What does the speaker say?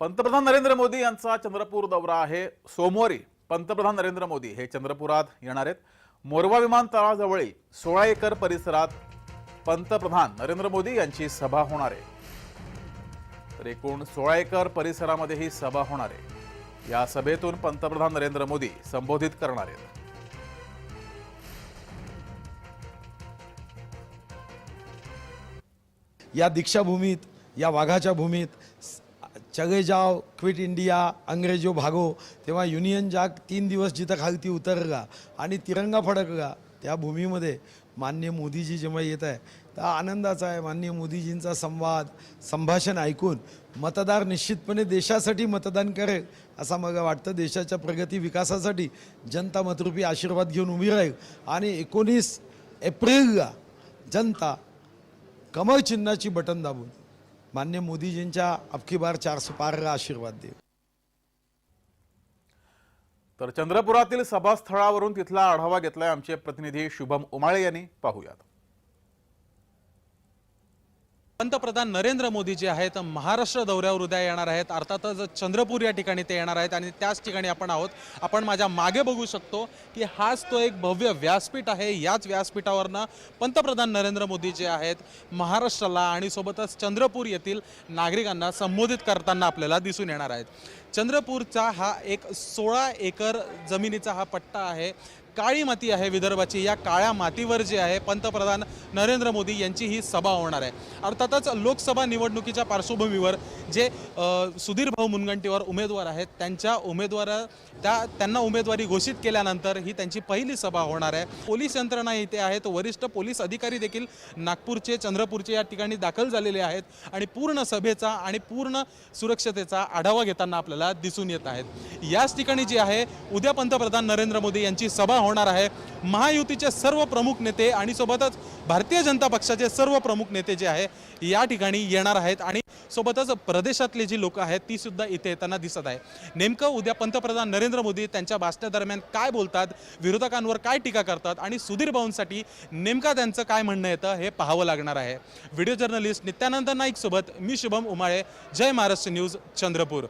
पंतप्रधान नरेंद्र मोदी यांचा चंद्रपूर दौरा आहे. सोमवारी पंतप्रधान नरेंद्र मोदी हे चंद्रपुरात येणार आहेत. मोरवा विमानतळाजवळील सोळा एकर परिसरात पंतप्रधान नरेंद्र मोदी यांची सभा होणार आहे. तर एकूण सोळा एकर परिसरामध्ये ही सभा होणार आहे. या सभेतून पंतप्रधान नरेंद्र मोदी संबोधित करणार आहेत. या दीक्षाभूमीत या वाघाच्या भूमीत सगळे जाओ क्विट इंडिया अंग्रेजो भागो तेव्हा युनियन जाग तीन दिवस जिथं खालती उतरला आणि तिरंगा फडकला त्या भूमीमध्ये मान्य मोदीजी जेव्हा येत आहे तर आनंदाचा आहे. मान्य मोदीजींचा संवाद संभाषण ऐकून मतदार निश्चितपणे देशासाठी मतदान करेल असं मला वाटतं. देशाच्या प्रगती विकासासाठी जनता मतरूपी आशीर्वाद घेऊन उभी राहील. आणि एकोणीस एप्रिलला जनता कमळ चिन्हाची बटन दाबून मान्य मोदीजींच्या अबकी बार चारशे पारला आशीर्वाद दे तर चंद्रपुरातील सभास्थळावरून तिथला आढावा घेतलाय आमचे प्रतिनिधी शुभम उमाळे यांनी. पाहूयात. पंतप्रधान नरेंद्र मोदी जे आहेत महाराष्ट्र दौऱ्यावर उद्या येणार आहेत. अर्थातच चंद्रपूर या ठिकाणी ते येणार आहेत आणि त्याच ठिकाणी आपण आहोत. आपण माझ्या मागे बघू शकतो की हाच तो एक भव्य व्यासपीठ आहे. याच व्यासपीठावरनं पंतप्रधान नरेंद्र मोदी जे आहेत महाराष्ट्राला आणि सोबतच चंद्रपूर येथील नागरिकांना संबोधित करताना आपल्याला दिसून येणार आहेत. चंद्रपूरचा हा एक सोळा एकर जमिनीचा हा पट्टा आहे. काळी माती आहे विदर्भाची. या काळ्या मातीवर जे आहे पंतप्रधान नरेंद्र मोदी यांची ही सभा होणार आहे. अर्थातच लोकसभा निवडणुकीच्या पार्श्वभूमीवर जे सुधीरभाऊ सुधीर भाऊ मुनगंटीवार उमेदवार आहेत त्यांच्या उमेदवार त्या त्यांना उमेदवारी घोषित केल्यानंतर ही त्यांची पहिली सभा होणार आहे. पोलीस यंत्रणा इथे आहेत. वरिष्ठ पोलीस अधिकारी देखील नागपूरचे चंद्रपूरचे या ठिकाणी दाखल झालेले आहेत आणि पूर्ण सभेचा आणि पूर्ण सुरक्षतेचा आढावा घेताना आपल्याला दिसून येत आहेत. याच ठिकाणी जी आहे उद्या पंतप्रधान नरेंद्र मोदी यांची सभा होणार आहे. महायुतीचे सर्व प्रमुख नेते आणि सोबतच भारतीय जनता पक्षाचे सर्व प्रमुख नेते जे आहे या ठिकाणी येणार आहेत. आणि सोबतच प्रदेशातले जी लोक आहेत ती सुद्धा इथे येताना दिसत आहे. नेमकं उद्या पंतप्रधान नरेंद्र मोदी त्यांच्या भाषणादरम्यान काय बोलतात विरोधकांवर काय टीका करतात आणि सुधीर भाऊंसाठी नेमका त्यांचं काय म्हणणं येतं हे पाहावं लागणार आहे. व्हिडिओ जर्नलिस्ट नित्यानंद नाईकसोबत मी शुभम उमाळे जय महाराष्ट्र न्यूज चंद्रपूर.